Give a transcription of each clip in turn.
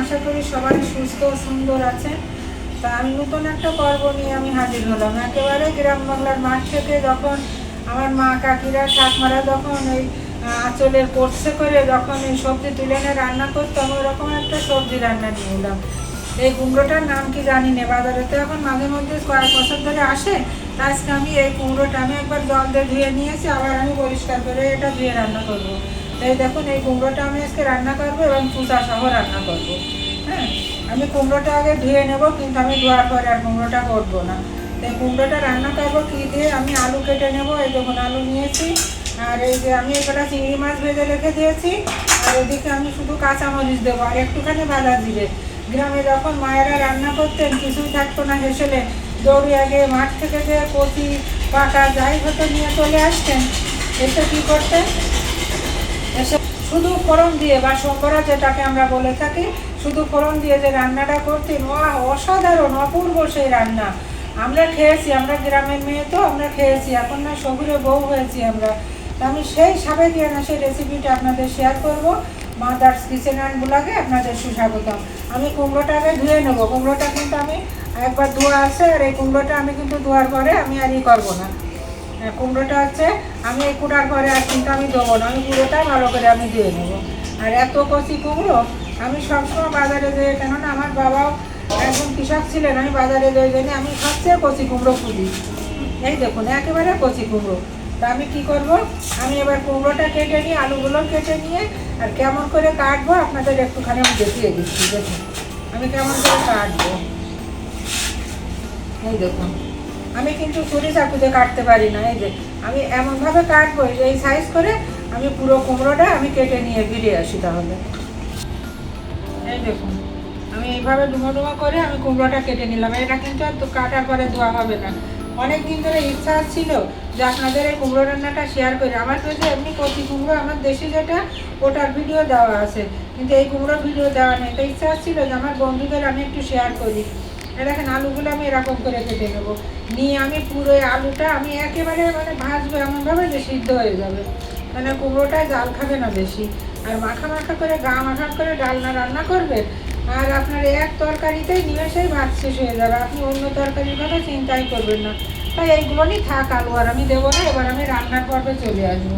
আশা করি সবাই সুস্থ, সুন্দর আছে। তা আমি নতুন একটা পর্ব নিয়ে আমি হাজির হলাম। একেবারে গ্রাম বাংলার মাঠ থেকে যখন আমার মা কাকিরা, ঠাকমারা যখন ওই আঁচলের কোর্সে করে যখন এই সবজি তুলে এনে রান্না করতাম ওরকম একটা সবজি রান্না নিয়ে এলাম। এই কুমড়োটার নাম কি জানি না? বাজারে তো এখন মাঝে মধ্যে কয়েক বছর ধরে আসে। আজকে আমি এই কুমড়োটা আমি একবার জল দিয়ে ধুয়ে নিয়েছি, আবার আমি পরিষ্কার করে এটা ধুয়ে রান্না করব। এই দেখুন, এই কুমড়োটা আমি আজকে রান্না করব এবং চুচা সহ রান্না করব। হ্যাঁ আমি কুমড়োটা আগে ধুয়ে নেব, কিন্তু আমি ধোয়ার পরে আর কুমড়োটা করব না। এই কুমড়োটা রান্না করব, কী দিয়ে? আমি আলু কেটে নেব, এই দেখুন, আলু নিয়েছি। আর এই যে আমি একটা চিংড়ি মাছ ভেজে রেখে দিয়েছি। আর এদিকে আমি শুধু কাঁচামরিচ দেবো, আর একটুখানি বাঁধা জিরে। গ্রামে যখন মায়েরা রান্না করতেন, কিছুই থাকতো না হেসেলে। দৌড়ে আগে মাঠ থেকে যে কচি, পাকা যাই হতো নিয়ে চলে আসতেন। এসে কী করতেন? শুধু ফোড়ন দিয়ে বা শঙ্করা যেটাকে আমরা বলে থাকি, শুধু ফোড়ন দিয়ে যে রান্নাটা করতেন অসাধারণ, অপূর্ব সেই রান্না। আমরা খেয়েছি, আমরা গ্রামের মেয়ে তো, আমরা খেয়েছি, এখন না শহুরে বউ হয়েছি আমরা। আমি সেই সাবেকিয়া না সেই রেসিপিটা আপনাদের শেয়ার করব মাদার্স কিচেন অ্যান্ড ব্লগে আপনাদের সুস্বাগতম। আমি কুমড়োটাকে ধুয়ে নেব, কুমড়োটা কিন্তু আমি একবার ধোয়া আছে, আর এই কুমড়োটা আমি কিন্তু ধোয়ার পরে আমি আর ই করব না। কুমড়োটা হচ্ছে আমি এই কুটার পরে আর কিন্তু আমি দেবো না, আমি পুরোটা ভালো করে আমি দিয়ে নেব। আর এত কচি কুমড়ো, আমি সবসময় বাজারে যেয়ে কেননা আমার বাবাও একজন কৃষক ছিলেন, আমি বাজারে যেয়ে জন্য আমি সবচেয়ে কচি কুমড়ো খুঁজি। এই দেখুন, একেবারে কচি কুমড়ো। তা আমি কি করব? আমি এবার কুমড়োটা কেটে নিয়ে, আলুগুলো কেটে নিয়ে, আর কেমন করে কাটবো আপনাদের একটুখানি আমি দেখিয়ে দিচ্ছি, দেখুন। আমি কেমন করে কাটবো? এই দেখুন। আমি কিন্তু ছুরি চাকুতে কাটতে পারি না, এই যে। আমি এমনভাবে কাটবো, এই সাইজ করে আমি পুরো কুমড়োটা আমি কেটে নিয়ে ফিরে আসি তাহলে। এই দেখুন, আমি এইভাবে ডুমো ডুমো করে আমি কুমড়োটা কেটে নিলাম। এটা কিন্তু আর কাটার পরে ধোয়া হবে না। অনেক দিন ধরে ইচ্ছা ছিল যে আপনাদের এই কুমড়ো রান্নাটা শেয়ার করি। আমার যে এমনি কচি কুমড়ো, আমার দেশি যেটা, ওটার ভিডিও দেওয়া আছে। কিন্তু এই কুমড়োর ভিডিও দেওয়া নেই। তো ইচ্ছা ছিল যে আমার বন্ধুদের আমি একটু শেয়ার করি। দেখেন আলুগুলো আমি এরকম করে কেটে নেব। নিয়ে আমি পুরো আলুটা আমি একেবারে মানে ভাজবো এমনভাবে যে সিদ্ধ হয়ে যাবে। মানে কুমড়োটা জাল খাবে না বেশি। আর মাখা মাখা করে গা মাখা করে ডালনা রান্না করবে আর আপনার এক তরকারিতেই নিমেষেই ভাত শেষ হয়ে যাবে। আপনি অন্য তরকারির কথা চিন্তাই করবেন না। তাই এইগুলো নিয়ে থাক আলু, আর আমি দেবো না, এবার আমি রান্নার পর্বে চলে আসব।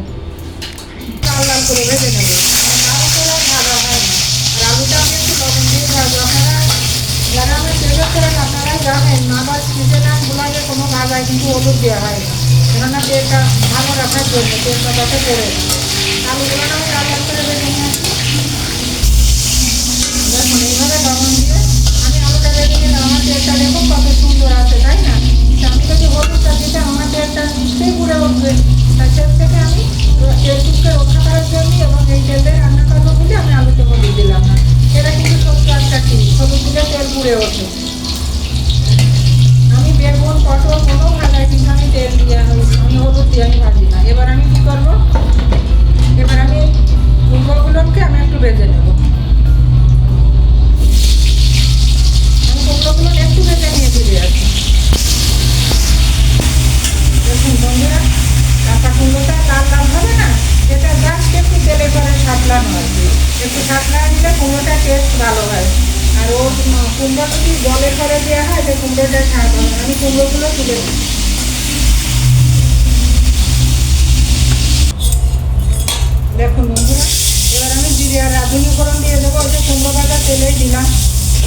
লাল লাল করে ভেজে নেব। লাল হয় আর আলুটা আমি একটু লবণ দিয়ে ভাজবো আপনারা যারা আমার ফেভার করেন আপনারা জানেন আবার সিজনে গুলাগে কোনো ভাজায় কিন্তু হলুদ দেওয়া হয়। কেননা তেলটা ভালো রাখার জন্য তেলটা যাতে করে আলুগুলো আমি লাল লাল করে দিয়ে আমি আলুটা ভেজে নিলাম, আমার তেলটা দেখুন কত সুন্দর আছে, তাই না? আমি যদি হলুদটা দিতে আমার তেলটা নিশ্চয়ই পুড়ে উঠবে। তাই তেল থেকে আমি তেলটুককে রক্ষা করার জন্য এবং এই তেলে রান্না করব বলে আমি আলুতে হলুদ দিলাম না এটা কিন্তু সত্য একটা ঠিক হলুদ পুড়ে ওঠে। আমি বেগুন, পটল কোনো ভাজাই কিন্তু আমি তেল দিয়ে আমি হলুদ দিয়ে আমি ভাজি না। এবার আমি কি করব? এবার আমি কুমড়োগুলোকে আমি একটু ভেজে নেব। আমি কুমড়োগুলো একটু ভেজে নিয়ে দেখুন কুমড়োটা লাল হবে না? জাস্ট সাতলা দিলে কুমড়োটা টেস্ট ভালো হয়। আর ও কুমড়ো যদি জলের করে দেওয়া হয় তো কুমড়োটা স্বাদ হবে আমি কুমড়োগুলো তুলে দেখুন এবার আমি জিরে আর দিয়ে দেবো যে কুমড়ো ভাজা তেলেই দিলাম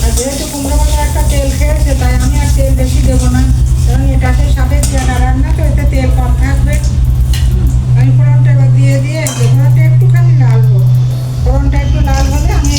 আর যেহেতু কুমড়ো ভাজা একটা তেল খেয়েছে তাই আমি আর তেল বেশি দেবো না কারণ এটাতে সাথে পেয়ারা রান্না তো এতে তেল কম থাকবে আমি ফোড়নটা এবার দিয়ে দিয়ে যে ফোড়নটা একটুখানি লাল হোক ফোড়নটা একটু লাল হলে আমি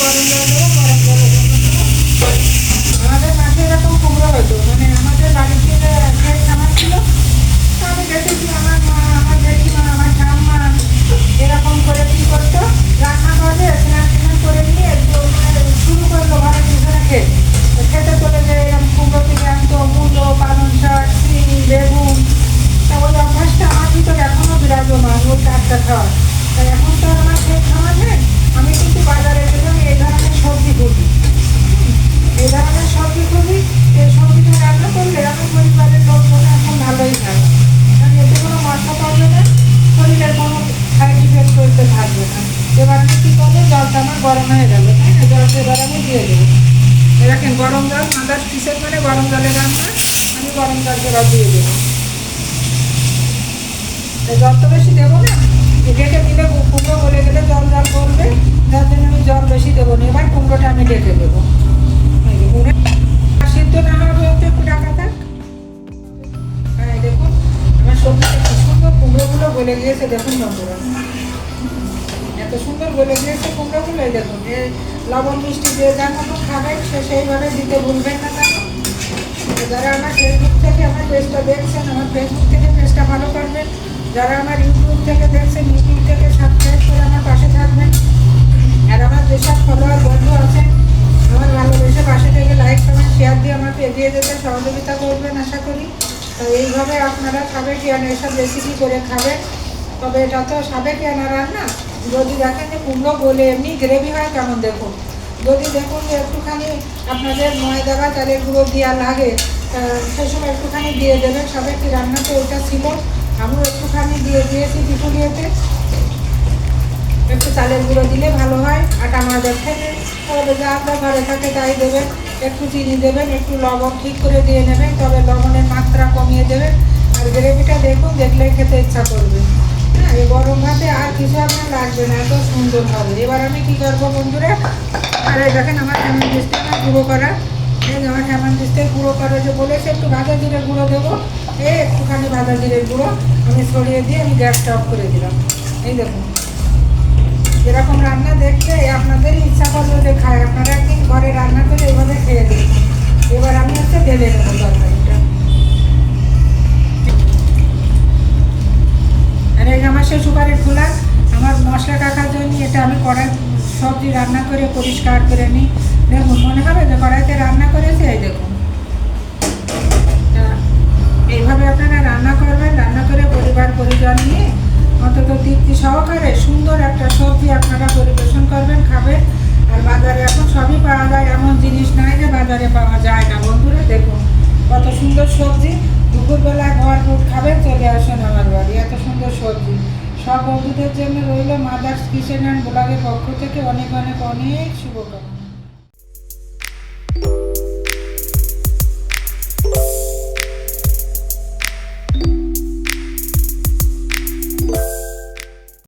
গরম জল আমাদের মাঠে এরকম কুমড়ো হতো। মানে আমাদের বাড়িতে খেয়ে খামার ছিল আমি দেখেছি আমার আমার জেঠিমা, আমার ঠাম্মা এরকম করে কি করতো। রান্না করলে স্নান টান করে নিয়ে একটু মানে শুরু করল ঘরে পিছনে খেয়ে তো খেতে চলে যে এরকম কুমড়ো কিনে আনতো মূলো পালং শাক সিম বেগুন তা ওই অভ্যাসটা আমার ভিতরে এখনও বিরাজমান ওই টাটকা খাওয়ার তাই এখন তো আর আমার খেয়ে খাওয়া নেই আমি কিন্তু বাজারে গেলে এই ধরনের সবজি খুঁজি এই ধরনের সবজি খুবই এই সবজিটা রান্না করলে আমি পরিবারের লোকজন এখন ভালোই খায় কারণ এতে কোনো মশলা পড়বে না শরীরের কোনো সাইড ইফেক্ট করতে থাকবে না এবার আমি কী করব জলটা আমার গরম হয়ে গেল তাই না জলটা এবার আমি দিয়ে দেবো। দেখেন গরম জল মাদার কিসের মানে গরম জলে রান্না, আমি গরম জল এবার দিয়ে দেবো। তো জল তো বেশি দেবো না ঢেকে দিলে কুমড়ো গলে গেলে জল জল করবে যার জন্য আমি জল বেশি দেবো না, এবার কুমড়োটা আমি ঢেকে দেবো। সিদ্ধ না পর্যন্ত একটু ঢাকা থাক। হ্যাঁ দেখুন, আমার সবজিটা কি সুন্দর কুমড়োগুলো গলে গিয়েছে, দেখুন বন্ধুরা। এত সুন্দর গলে গিয়েছে কুমড়োগুলো এই দেখুন এই লবণ মিষ্টি দিয়ে যার মতো খাবেন সে সেইভাবে দিতে ভুলবেন না কেন? যারা আমার ফেসবুক থেকে আমার পেজটা দেখছেন, আমার ফেসবুক থেকে পেজটা ভালো করবেন। যারা আমার ইউটিউব থেকে দেখছেন ইউটিউব থেকে সাবস্ক্রাইব করে আমার পাশে থাকবেন। আর আমার যেসব ফলোয়ার বন্ধু আছেন আমার ভালোবেসে পাশে থেকে লাইক কমেন্ট শেয়ার দিয়ে আমাকে এগিয়ে যেতে সহযোগিতা করবেন, আশা করি। তো এইভাবে আপনারা সাবেকিয়ান এসব রেসিপি করে খাবেন। তবে এটা তো সাবেকিয়ানা রান্না যদি দেখেন যে কুমড়ো বলে এমনি গ্রেভি হয় কেমন দেখুন। যদি দেখুন যে একটুখানি আপনাদের ময়দা বা চালের গুঁড়ো দেওয়া লাগে সেই সময় একটুখানি দিয়ে দেবেন। সাবেকি রান্নাতে ওটা ছিল। আমিও একটুখানি দিয়ে দিয়েছি পিঠুলিয়েতে একটু চালের গুঁড়ো দিলে ভালো হয়। আটা ময়দা খেলে তবে যা আপনার ঘরে থাকে তাই দেবেন। একটু চিনি দেবেন, একটু লবণ ঠিক করে দিয়ে নেবেন। তবে লবণের মাত্রা কমিয়ে দেবেন। আর গ্রেভিটা দেখুন, দেখলেই খেতে ইচ্ছা করবে। গরম ভাতে আর কিছু আপনার লাগবে না, এত সুন্দর হবে। এবার আমি কী করব বন্ধুরা? আর দেখেন আমার হেমন আমার গুঁড়ো করা। এই আমার হেমন দিস্তে গুঁড়ো করা যে বলেছে, একটু ভাজা জিরে গুঁড়ো দেবো। এই একটুখানি ভাজা জিরে গুঁড়ো আমি ছড়িয়ে দিয়ে আমি গ্যাসটা অফ করে দিলাম। এই দেখুন। এরকম রান্না দেখতে আপনাদের ইচ্ছা করবে যে খায়। আপনারা একদিন ঘরে রান্না করে এভাবে খেয়ে দিন এবার আমি হচ্ছে ঢেলে নেব তরকারিটা আমার সে সুপারির খোলা। আমার মশলা কাকার জন্য এটা আমি কড়াই সবজি রান্না করে পরিষ্কার করে নিই। দেখুন, মনে হবে যে কড়াইতে রান্না করেছি, এই দেখুন। এইভাবে আপনারা রান্না করবেন, রান্না করে পরিবার, পরিজন নিয়ে অন্তত তৃপ্তি সহকারে সুন্দর একটা সবজি আপনারা পরিবেশন করবেন, খাবেন। আর বাজারে এখন সবই পাওয়া যায়, এমন জিনিস নাই যে বাজারে পাওয়া যায় না। বন্ধুরা, দেখুন, কত সুন্দর সবজি। দুপুরবেলায় ঘর ফুট খাবে, চলে আসুন আমার বাড়ি। এত সুন্দর সবজি। সব বন্ধুদের জন্য রইল মাদার্স কিচেন অ্যান্ড ব্লগের পক্ষ থেকে অনেক অনেক অনেক শুভকামনা।